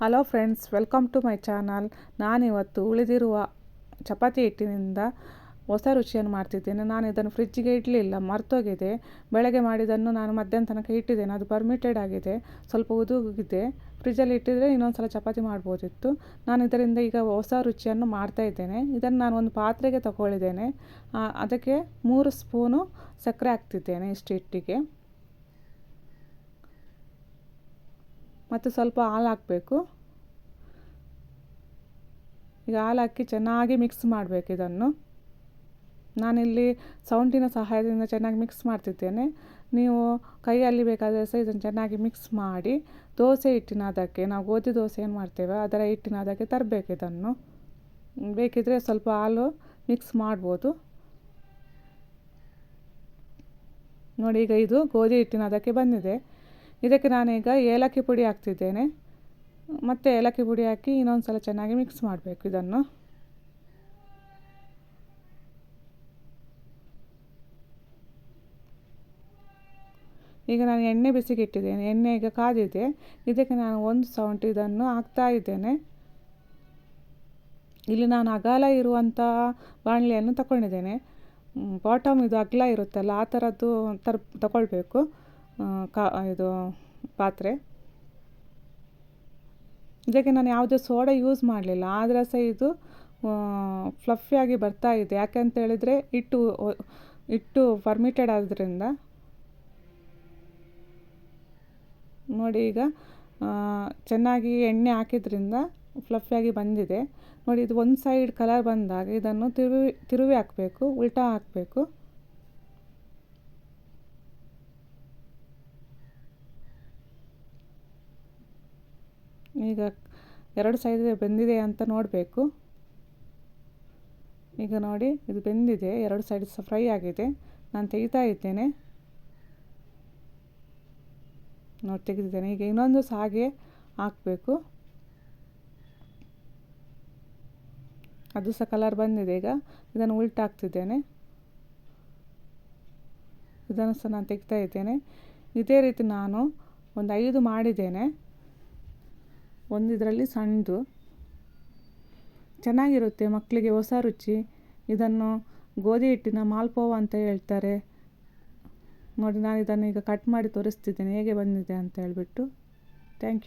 Hello friends, welcome to my channel. ನಾನಿವತ್ತು ಉಳಿದಿರುವ ಚಪಾತಿ ಹಿಟ್ಟಿನಿಂದ ಹೊಸ ರುಚಿಯನ್ನು ಮಾಡ್ತಿದ್ದೇನೆ. ನಾನು ಇದನ್ನು ಫ್ರಿಜ್ಜಿಗೆ ಇಡಲಿಲ್ಲ, ಮರ್ತೋಗಿದೆ. ಬೆಳಗ್ಗೆ ಮಾಡಿದ್ದನ್ನು ನಾನು ಮಧ್ಯಾಹ್ನ ತನಕ ಇಟ್ಟಿದ್ದೇನೆ. ಅದು ಪರ್ಮಿಟೆಡ್ ಆಗಿದೆ, ಸ್ವಲ್ಪ ಉದುಗಿದೆ ಫ್ರಿಜ್ಜಲ್ಲಿ ಇಟ್ಟಿದ್ರೆ ಇನ್ನೊಂದು ಸಲ ಚಪಾತಿ ಮಾಡ್ಬೋದಿತ್ತು. ನಾನು ಇದರಿಂದ ಈಗ ಹೊಸ ರುಚಿಯನ್ನು ಮಾಡ್ತಾ ಇದ್ದೇನೆ. ಇದನ್ನು ನಾನು ಒಂದು ಪಾತ್ರೆಗೆ ತಗೊಳ್ಳಿದ್ದೇನೆ ಅದಕ್ಕೆ ಮೂರು ಸ್ಪೂನು ಸಕ್ಕರೆ ಹಾಕ್ತಿದ್ದೇನೆ ಇಷ್ಟು ಹಿಟ್ಟಿಗೆ ಮತ್ತು ಸ್ವಲ್ಪ ಹಾಲು ಹಾಕಬೇಕು. ಈಗ ಹಾಲು ಹಾಕಿ ಚೆನ್ನಾಗಿ ಮಿಕ್ಸ್ ಮಾಡಬೇಕು ಇದನ್ನು. ನಾನಿಲ್ಲಿ ಸೌಂಡಿನ ಸಹಾಯದಿಂದ ಚೆನ್ನಾಗಿ ಮಿಕ್ಸ್ ಮಾಡ್ತಿದ್ದೇನೆ. ನೀವು ಕೈಯಲ್ಲಿ ಬೇಕಾದರೆ ಸಹ ಇದನ್ನು ಚೆನ್ನಾಗಿ ಮಿಕ್ಸ್ ಮಾಡಿ ದೋಸೆ ಹಿಟ್ಟಿನ ಅದಕ್ಕೆ ನಾವು ಗೋಧಿ ದೋಸೆ ಏನು ಮಾಡ್ತೇವೆ, ಅದರ ಹಿಟ್ಟಿನ ಅದಕ್ಕೆ ತರಬೇಕು ಇದನ್ನು. ಬೇಕಿದ್ದರೆ ಸ್ವಲ್ಪ ಹಾಲು ಮಿಕ್ಸ್ ಮಾಡ್ಬೋದು. ನೋಡಿ, ಈಗ ಇದು ಗೋಧಿ ಹಿಟ್ಟಿನ ಅದಕ್ಕೆ ಬಂದಿದೆ. ಇದಕ್ಕೆ ನಾನೀಗ ಏಲಕ್ಕಿ ಪುಡಿ ಹಾಕ್ತಿದ್ದೇನೆ. ಮತ್ತು ಏಲಕ್ಕಿ ಪುಡಿ ಹಾಕಿ ಇನ್ನೊಂದು ಸಲ ಚೆನ್ನಾಗಿ ಮಿಕ್ಸ್ ಮಾಡಬೇಕು ಇದನ್ನು. ಈಗ ನಾನು ಎಣ್ಣೆ ಬಿಸಿಗೆ ಇಟ್ಟಿದ್ದೇನೆ. ಎಣ್ಣೆ ಈಗ ಕಾದಿದೆ. ಇದಕ್ಕೆ ನಾನು ಒಂದು ಸೌಂಟ್ ಇದನ್ನು ಹಾಕ್ತಾ ಇದ್ದೇನೆ. ಇಲ್ಲಿ ನಾನು ಅಗಲ ಇರುವಂಥ ಬಾಣಲೆಯನ್ನು ತಗೊಂಡಿದ್ದೇನೆ ಬಾಟಮ್ ಇದು ಅಗಲ ಇರುತ್ತಲ್ಲ, ಆ ಥರದ್ದು ತರ್, ತಗೊಳ್ಬೇಕು. ಕಾ, ಇದು, ಪಾತ್ರೆ. ಇದಕ್ಕೆ ನಾನು ಯಾವುದೇ ಸೋಡಾ ಯೂಸ್ ಮಾಡಲಿಲ್ಲ. ಆದರೆ ಸಹ ಇದು ಫ್ಲಫಿಯಾಗಿ ಬರ್ತಾ ಇದೆ. ಯಾಕೆಂತ ಹೇಳಿದರೆ ಹಿಟ್ಟು ಹಿಟ್ಟು ಫರ್ಮಿಟೆಡ್ ಆದ್ದರಿಂದ ನೋಡಿ ಈಗ ಚೆನ್ನಾಗಿ ಎಣ್ಣೆ ಹಾಕಿದ್ರಿಂದ ಫ್ಲಫಿಯಾಗಿ ಬಂದಿದೆ. ನೋಡಿ, ಇದು ಒಂದು ಸೈಡ್ ಕಲರ್ ಬಂದಾಗ ಇದನ್ನು ತಿರುವಿ ತಿರುವಿ ಹಾಕಬೇಕು, ಉಲ್ಟಾ ಹಾಕಬೇಕು. ಈಗ ಎರಡು ಸೈಡ್ ಬೆಂದಿದೆ ಅಂತ ನೋಡಬೇಕು. ಈಗ ನೋಡಿ, ಇದು ಬೆಂದಿದೆ, ಎರಡು ಸೈಡ್ ಸಹ ಫ್ರೈ ಆಗಿದೆ. ನಾನು ತೆಗಿತಾ ಇದ್ದೇನೆ. ನೋಡಿ, ತೆಗೆದಿದ್ದೇನೆ. ಈಗ ಇನ್ನೊಂದು ಸಾಗೆ ಹಾಕಬೇಕು. ಅದು ಸಹ ಕಲರ್ ಬಂದಿದೆ ಈಗ. ಇದನ್ನು ಉಲ್ಟಾಕ್ತಿದ್ದೇನೆ. ಇದನ್ನು ಸಹ ನಾನು ತೆಗಿತಾ ಇದ್ದೇನೆ. ಇದೇ ರೀತಿ ನಾನು ಒಂದು ಐದು ಮಾಡಿದ್ದೇನೆ. ಒಂದು ಇದರಲ್ಲಿ ಸಣ್ಣದು ಚೆನ್ನಾಗಿರುತ್ತೆ ಮಕ್ಕಳಿಗೆ ಹೊಸ ರುಚಿ. ಇದನ್ನು ಗೋಧಿ ಹಿಟ್ಟಿನ ಮಾಲ್ಪೋವ ಅಂತ ಹೇಳ್ತಾರೆ. ನೋಡಿ ನಾನು ಇದನ್ನು ಈಗ ಕಟ್ ಮಾಡಿ ತೋರಿಸ್ತಿದ್ದೇನೆ. ಹೇಗೆ ಬಂದಿದೆ ಅಂತ ಹೇಳಿಬಿಟ್ಟು. Thank you